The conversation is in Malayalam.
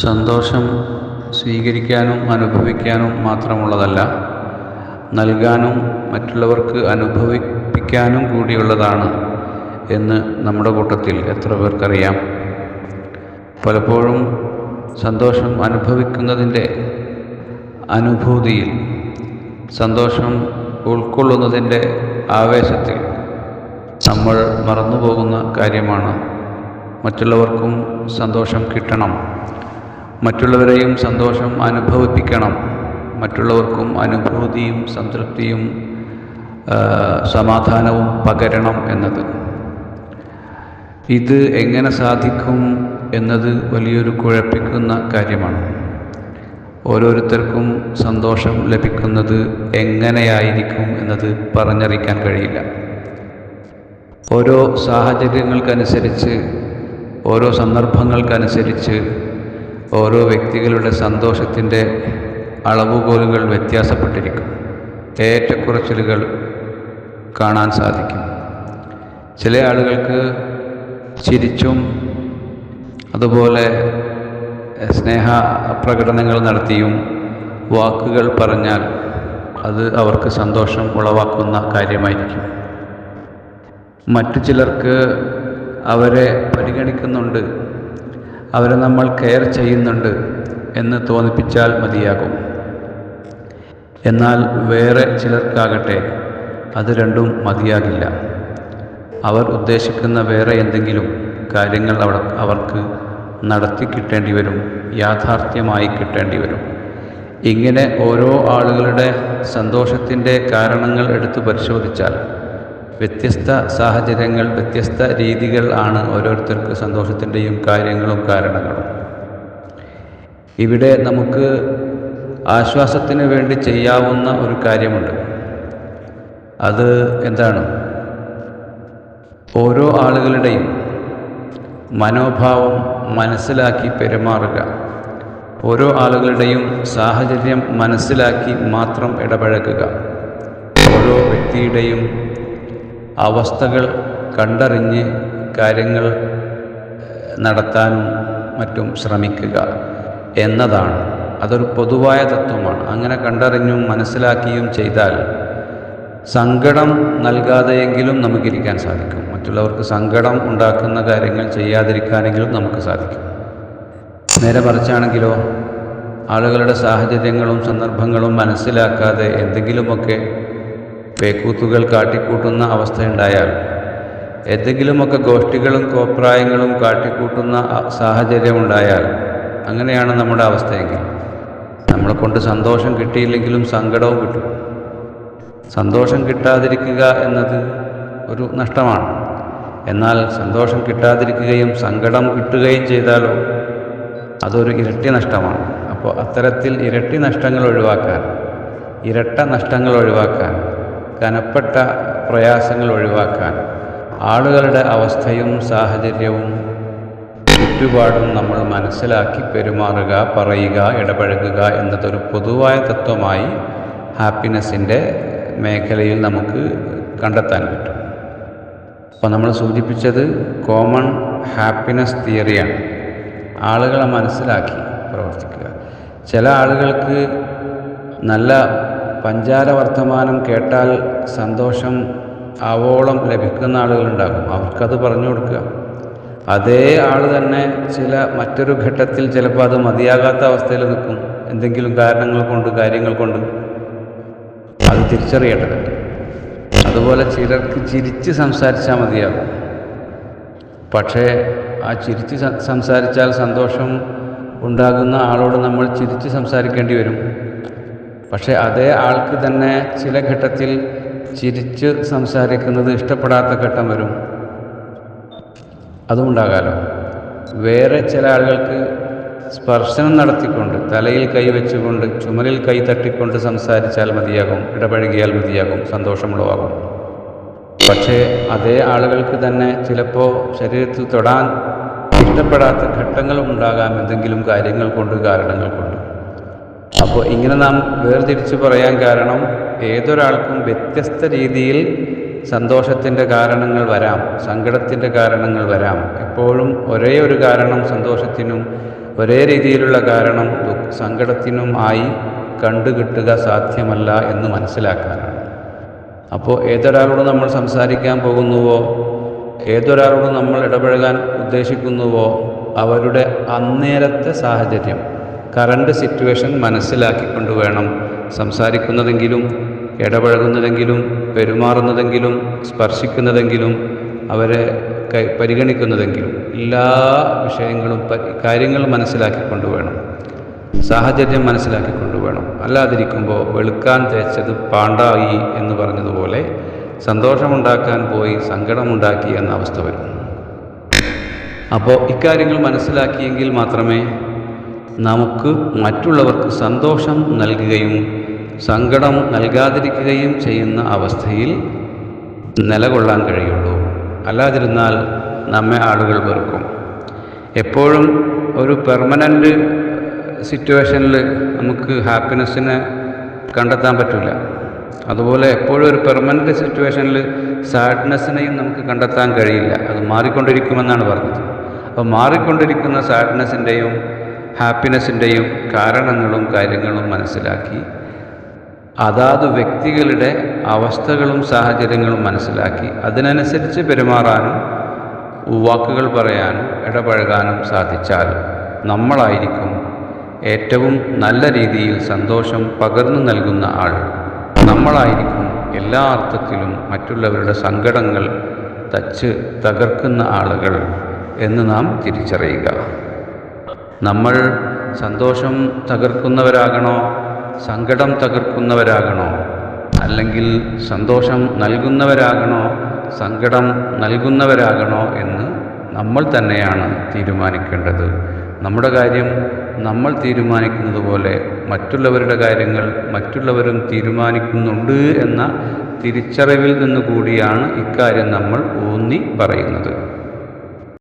സന്തോഷം സ്വീകരിക്കാനും അനുഭവിക്കാനും മാത്രമുള്ളതല്ല നൽകാനും മറ്റുള്ളവർക്ക് അനുഭവിപ്പിക്കാനും കൂടിയുള്ളതാണ് എന്ന് നമ്മുടെ കൂട്ടത്തിൽ എത്ര പേർക്കറിയാം. പലപ്പോഴും സന്തോഷം അനുഭവിക്കുന്നതിന്റെ അനുഭൂതിയിൽ സന്തോഷം ഉൾക്കൊള്ളുന്നതിന്റെ ആവേശത്തിൽ നമ്മൾ മറന്നുപോകുന്ന കാര്യമാണ്. മറ്റുള്ളവർക്കും സന്തോഷം കിട്ടണം. മറ്റുള്ളവരെയും സന്തോഷം അനുഭവിപ്പിക്കണം. മറ്റുള്ളവർക്കും അനുഭൂതിയും സംതൃപ്തിയും സമാധാനവും പകരണം എന്നത്. ഇത് എങ്ങനെ സാധിക്കും എന്നത് വലിയൊരു കുഴപ്പിക്കുന്ന കാര്യമാണ്. ഓരോരുത്തർക്കും സന്തോഷം ലഭിക്കുന്നത് എങ്ങനെയായിരിക്കും എന്നത് പറഞ്ഞറിയിക്കാൻ കഴിയില്ല. ഓരോ സാഹചര്യങ്ങൾക്കനുസരിച്ച് ഓരോ സന്ദർഭങ്ങൾക്കനുസരിച്ച് ഓരോ വ്യക്തികളുടെ സന്തോഷത്തിന്റെ അളവുകോലുകൾ വ്യത്യാസപ്പെട്ടിരിക്കും. ഏറ്റക്കുറച്ചിലുകൾ കാണാൻ സാധിക്കും. ചില ആളുകൾക്ക് ചിരിച്ചും അതുപോലെ സ്നേഹ പ്രകടനങ്ങൾ നടത്തിയും വാക്കുകൾ പറഞ്ഞാൽ അത് അവർക്ക് സന്തോഷം ഉളവാക്കുന്ന കാര്യമായിരിക്കും. മറ്റു ചിലർക്ക് അവരെ പരിഗണിക്കുന്നുണ്ട്. അവരെ നമ്മൾ കെയർ ചെയ്യുന്നുണ്ട് എന്ന് തോന്നിപ്പിച്ചാൽ മതിയാകും. എന്നാൽ വേറെ ചിലർക്കാകട്ടെ അത് രണ്ടും മതിയാകില്ല. അവർ ഉദ്ദേശിക്കുന്ന വേറെ എന്തെങ്കിലും കാര്യങ്ങൾ അവ അവർക്ക് നടത്തി കിട്ടേണ്ടി വരും യാഥാർത്ഥ്യമായി കിട്ടേണ്ടി വരും. ഇങ്ങനെ ഓരോ ആളുകളുടെ സന്തോഷത്തിന്റെ കാരണങ്ങൾ എടുത്തു പരിശോധിച്ചാൽ വ്യത്യസ്ത സാഹചര്യങ്ങൾ വ്യത്യസ്ത രീതികൾ ആണ് ഓരോരുത്തർക്ക് സന്തോഷത്തിന്റെയും കാര്യങ്ങളും കാരണങ്ങളും. ഇവിടെ നമുക്ക് ആശ്വാസത്തിന് വേണ്ടി ചെയ്യാവുന്ന ഒരു കാര്യമുണ്ട്. അത് എന്താണ്? ഓരോ ആളുകളുടെയും മനോഭാവം മനസ്സിലാക്കി പെരുമാറുക. ഓരോ ആളുകളുടെയും സാഹചര്യം മനസ്സിലാക്കി മാത്രം ഇടപഴകുക. ഓരോ വ്യക്തിയുടെയും അവസ്ഥകൾ കണ്ടറിഞ്ഞ് കാര്യങ്ങൾ നടത്താനും മറ്റും ശ്രമിക്കുക എന്നതാണ്. അതൊരു പൊതുവായ തത്വമാണ്. അങ്ങനെ കണ്ടറിഞ്ഞും മനസ്സിലാക്കിയും ചെയ്താൽ സങ്കടം നൽകാതെയെങ്കിലും നമുക്കിരിക്കാൻ സാധിക്കും. മറ്റുള്ളവർക്ക് സങ്കടം ഉണ്ടാക്കുന്ന കാര്യങ്ങൾ ചെയ്യാതിരിക്കാനെങ്കിലും നമുക്ക് സാധിക്കും. നേരെ മറിച്ചാണെങ്കിലോ ആളുകളുടെ സാഹചര്യങ്ങളും സന്ദർഭങ്ങളും മനസ്സിലാക്കാതെ എന്തെങ്കിലുമൊക്കെ പേക്കൂത്തുകൾ കാട്ടിക്കൂട്ടുന്ന അവസ്ഥയുണ്ടായാൽ എന്തെങ്കിലുമൊക്കെ ഗോഷ്ഠികളും കോപ്രായങ്ങളും കാട്ടിക്കൂട്ടുന്ന സാഹചര്യമുണ്ടായാൽ അങ്ങനെയാണ് നമ്മുടെ അവസ്ഥയെങ്കിൽ. നമ്മളെ കൊണ്ട് സന്തോഷം കിട്ടിയില്ലെങ്കിലും സങ്കടവും കിട്ടും. സന്തോഷം കിട്ടാതിരിക്കുക എന്നത് ഒരു നഷ്ടമാണ്. എന്നാൽ സന്തോഷം കിട്ടാതിരിക്കുകയും സങ്കടം കിട്ടുകയും ചെയ്താലോ അതൊരു ഇരട്ടി നഷ്ടമാണ്. അപ്പോൾ അത്തരത്തിൽ ഇരട്ടി നഷ്ടങ്ങൾ ഒഴിവാക്കാൻ ഇരട്ട നഷ്ടങ്ങൾ ഒഴിവാക്കാൻ കനപ്പെട്ട പ്രയാസങ്ങൾ ഒഴിവാക്കാൻ ആളുകളുടെ അവസ്ഥയും സാഹചര്യവും ചുറ്റുപാടും നമ്മൾ മനസ്സിലാക്കി പെരുമാറുക പറയുക ഇടപഴകുക എന്നതൊരു പൊതുവായ തത്വമായി ഹാപ്പിനെസ്സിന്റെ മേഖലയിൽ നമുക്ക് കണ്ടെത്താൻ പറ്റും. അപ്പോൾ നമ്മൾ സൂചിപ്പിച്ചത് കോമൺ ഹാപ്പിനെസ് തിയറിയാണ്. ആളുകളെ മനസ്സിലാക്കി പ്രവർത്തിക്കുക. ചില ആളുകൾക്ക് നല്ല പഞ്ചാര വർത്തമാനം കേട്ടാൽ സന്തോഷം ആവോളം ലഭിക്കുന്ന ആളുകളുണ്ടാകും. അവർക്കത് പറഞ്ഞു കൊടുക്കുക. അതേ ആൾ തന്നെ ചില മറ്റൊരു ഘട്ടത്തിൽ ചിലപ്പോൾ അത് മതിയാകാത്ത അവസ്ഥയിൽ നിൽക്കും. എന്തെങ്കിലും കാരണങ്ങൾ കൊണ്ട് കാര്യങ്ങൾ കൊണ്ട് അത് തിരിച്ചറിയേണ്ടത്. അതുപോലെ ചിലർക്ക് ചിരിച്ച് സംസാരിച്ചാൽ മതിയാകും. പക്ഷേ ആ ചിരിച്ച് സംസാരിച്ചാൽ സന്തോഷം ഉണ്ടാകുന്ന ആളോട് നമ്മൾ ചിരിച്ച് സംസാരിക്കേണ്ടി വരും. പക്ഷേ അതേ ആൾക്ക് തന്നെ ചില ഘട്ടത്തിൽ ചിരിച്ച് സംസാരിക്കുന്നത് ഇഷ്ടപ്പെടാത്ത ഘട്ടം വരും. അതുമുണ്ടാകാലോ? വേറെ ചില ആളുകൾക്ക് സ്പർശനം നടത്തിക്കൊണ്ട് തലയിൽ കൈ വെച്ചുകൊണ്ട് ചുമലിൽ കൈ തട്ടിക്കൊണ്ട് സംസാരിച്ചാൽ മതിയാകും ഇടപഴകിയാൽ മതിയാകും സന്തോഷമുളവാകും. പക്ഷേ അതേ ആളുകൾക്ക് തന്നെ ചിലപ്പോൾ ശരീരത്തിൽ തൊടാൻ ഇഷ്ടപ്പെടാത്ത ഘട്ടങ്ങളും ഉണ്ടാകാം എന്തെങ്കിലും കാര്യങ്ങൾ കൊണ്ട് കാരണങ്ങൾ കൊണ്ട്. അപ്പോൾ ഇങ്ങനെ നാം വേർതിരിച്ച് പറയാൻ കാരണം ഏതൊരാൾക്കും വ്യത്യസ്ത രീതിയിൽ സന്തോഷത്തിന്റെ കാരണങ്ങൾ വരാം സങ്കടത്തിന്റെ കാരണങ്ങൾ വരാം. എപ്പോഴും ഒരേ ഒരു കാരണം സന്തോഷത്തിനും ഒരേ രീതിയിലുള്ള കാരണം സങ്കടത്തിനും ആയി കണ്ടുകിട്ടുക സാധ്യമല്ല എന്ന് മനസ്സിലാക്കാനാണ്. അപ്പോൾ ഏതൊരാളോട് നമ്മൾ സംസാരിക്കാൻ പോകുന്നുവോ ഏതൊരാളോട് നമ്മൾ ഇടപഴകാൻ ഉദ്ദേശിക്കുന്നുവോ അവരുടെ അന്നേരത്തെ സാഹചര്യം കറണ്ട് സിറ്റുവേഷൻ മനസ്സിലാക്കിക്കൊണ്ട് വേണം സംസാരിക്കുന്നതെങ്കിലും ഇടപഴകുന്നതെങ്കിലും പെരുമാറുന്നതെങ്കിലും സ്പർശിക്കുന്നതെങ്കിലും അവരെ പരിഗണിക്കുന്നതെങ്കിലും എല്ലാ വിഷയങ്ങളും കാര്യങ്ങൾ മനസ്സിലാക്കിക്കൊണ്ട് വേണം. സാഹചര്യം മനസ്സിലാക്കിക്കൊണ്ട് വേണം. അല്ലാതിരിക്കുമ്പോൾ വെളുക്കാൻ തേച്ചത് പാണ്ടായി എന്ന് പറഞ്ഞതുപോലെ സന്തോഷമുണ്ടാക്കാൻ പോയി സങ്കടമുണ്ടാക്കി എന്ന അവസ്ഥ വരും. അപ്പോൾ ഇക്കാര്യങ്ങൾ മനസ്സിലാക്കിയെങ്കിൽ മാത്രമേ നമുക്ക് മറ്റുള്ളവർക്ക് സന്തോഷം നൽകുകയും സങ്കടം നൽകാതിരിക്കുകയും ചെയ്യുന്ന അവസ്ഥയിൽ നിലകൊള്ളാൻ കഴിയുള്ളൂ. അല്ലാതിരുന്നാൽ നമ്മെ ആളുകൾ വെറുക്കും. എപ്പോഴും ഒരു പെർമനന്റ് സിറ്റുവേഷനിൽ നമുക്ക് ഹാപ്പിനെസ്സിനെ കണ്ടെത്താൻ പറ്റില്ല അതുപോലെ എപ്പോഴും ഒരു പെർമനന്റ് സിറ്റുവേഷനിൽ സാഡ്നെസ്സിനെയും നമുക്ക് കണ്ടെത്താൻ കഴിയില്ല. അത് മാറിക്കൊണ്ടിരിക്കുമെന്നാണ് പറഞ്ഞത്. അപ്പോൾ മാറിക്കൊണ്ടിരിക്കുന്ന സാഡ്നെസ്സിന്റെയും ഹാപ്പിനെസ്സിന്റെയും കാരണങ്ങളും കാര്യങ്ങളും മനസ്സിലാക്കി അതാത് വ്യക്തികളുടെ അവസ്ഥകളും സാഹചര്യങ്ങളും മനസ്സിലാക്കി അതിനനുസരിച്ച് പെരുമാറാനും വാക്കുകൾ പറയാനും ഇടപഴകാനും സാധിച്ചാൽ നമ്മളായിരിക്കും ഏറ്റവും നല്ല രീതിയിൽ സന്തോഷം പകർന്നു നൽകുന്ന ആൾ. നമ്മളായിരിക്കും എല്ലാ അർത്ഥത്തിലും മറ്റുള്ളവരുടെ സങ്കടങ്ങൾ തച്ച് തകർക്കുന്ന ആളുകൾ എന്ന് നാം തിരിച്ചറിയുക. നമ്മൾ സന്തോഷം തകർക്കുന്നവരാകണോ സങ്കടം തകർക്കുന്നവരാകണോ അല്ലെങ്കിൽ സന്തോഷം നൽകുന്നവരാകണോ സങ്കടം നൽകുന്നവരാകണോ എന്ന് നമ്മൾ തന്നെയാണ് തീരുമാനിക്കേണ്ടത്. നമ്മുടെ കാര്യം നമ്മൾ തീരുമാനിക്കുന്നത് പോലെ മറ്റുള്ളവരുടെ കാര്യങ്ങൾ മറ്റുള്ളവരും തീരുമാനിക്കുന്നുണ്ട് എന്ന തിരിച്ചറിവിൽ നിന്നുകൂടിയാണ് ഇക്കാര്യം നമ്മൾ ഊന്നി പറയുന്നത്.